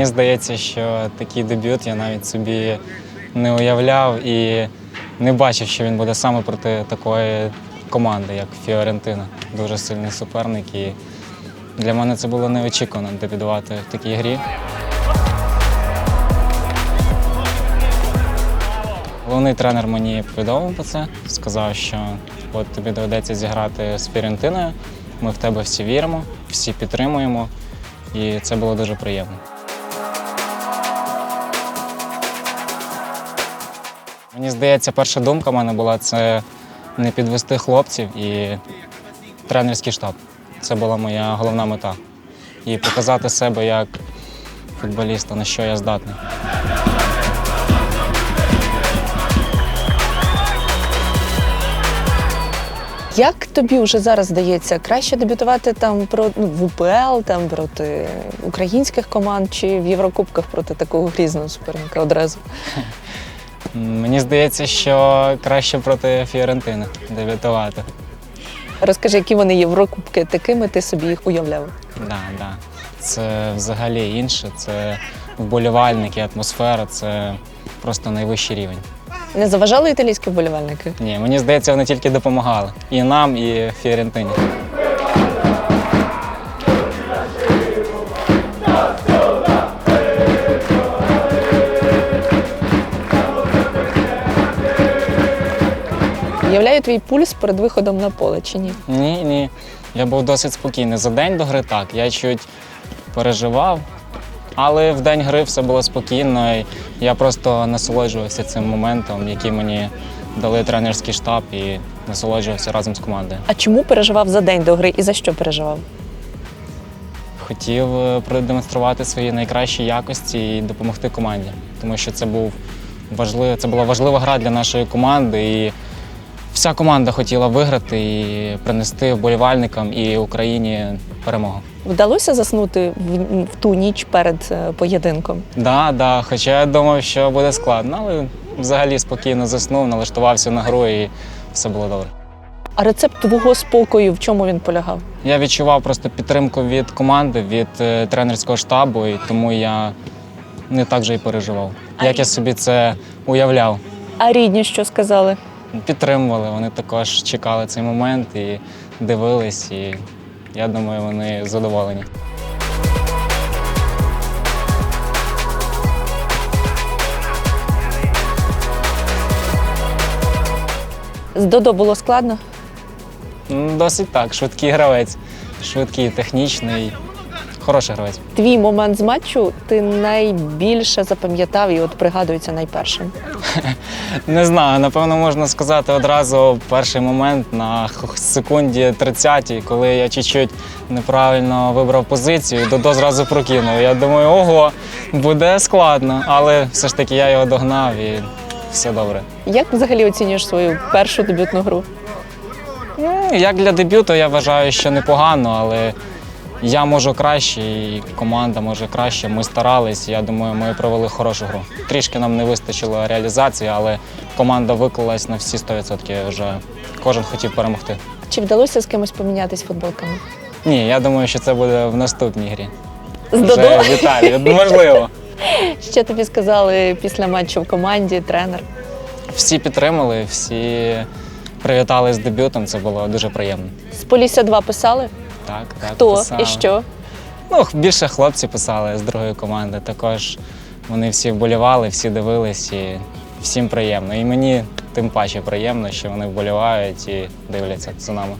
Мені здається, що такий дебют я навіть собі не уявляв і не бачив, що він буде саме проти такої команди, як Фіорентина. Дуже сильний суперник. І для мене це було неочікувано дебютувати в такій грі. Головний тренер мені повідомив про це, сказав, що от тобі доведеться зіграти з Фіорентиною. Ми в тебе всі віримо, всі підтримуємо, і це було дуже приємно. Мені здається, перша думка в мене була це не підвести хлопців і тренерський штаб. Це була моя головна мета. І показати себе як футболіста, на що я здатний. Як тобі вже зараз здається, краще дебютувати там про ну, в УПЛ, там проти українських команд чи в Єврокубках проти такого грізного суперника одразу? Мені здається, що краще проти Фіорентини дебютувати. Розкажи, які вони Єврокубки, такими ти собі їх уявляв? Да, да. Це взагалі інше. Це вболівальники, атмосфера, це просто найвищий рівень. Не заважали італійські вболівальники? Ні, мені здається, вони тільки допомагали. І нам, і Фіорентині. Уявляю твій пульс перед виходом на поле чи ні? Ні, ні. Я був досить спокійний. За день до гри так. Я чуть переживав, але в день гри все було спокійно. І я просто насолоджувався цим моментом, який мені дали тренерський штаб і насолоджувався разом з командою. А чому переживав за день до гри і за що переживав? Хотів е, продемонструвати свої найкращі якості і допомогти команді, тому що це був важлив, це була важлива гра для нашої команди. І вся команда хотіла виграти і принести вболівальникам і Україні перемогу. Вдалося заснути в, в ту ніч перед е, поєдинком? Да, да. Хоча я думав, що буде складно, але взагалі спокійно заснув, налаштувався на гру і все було добре. А рецепт твого спокою в чому він полягав? Я відчував просто підтримку від команди, від е, тренерського штабу, і тому я не так же і переживав. Як я собі це уявляв. А рідні що сказали? Підтримували, вони також чекали цей момент і дивились, і я думаю, вони задоволені. З Додо було складно? Досить так, швидкий гравець, швидкий, технічний, хороший гравець. Твій момент з матчу ти найбільше запам'ятав і от пригадується найпершим. Не знаю, напевно, можна сказати одразу перший момент на секунді 30 коли я чуть-чуть неправильно вибрав позицію, і Додо зразу прокинув. Я думаю, ого, буде складно, але все ж таки я його догнав і все добре. Як взагалі оцінюєш свою першу дебютну гру? Ну, як для дебюту, я вважаю, що непогано, але я можу краще, і команда може краще. Ми старались. Я думаю, ми провели хорошу гру. Трішки нам не вистачило реалізації, але команда виклалась на всі 100%. Вже кожен хотів перемогти. Чи вдалося з кимось помінятись футболками? Ні, я думаю, що це буде в наступній грі. З Вже Додо? в Італії. Можливо. Що тобі сказали після матчу в команді, тренер? Всі підтримали, всі привітали з дебютом. Це було дуже приємно. З Полісся 2 писали? Так, так. Хто писали. і що? Ну, більше хлопці писали з другої команди. Також вони всі вболівали, всі дивились і всім приємно. І мені тим паче приємно, що вони вболівають і дивляться за нами.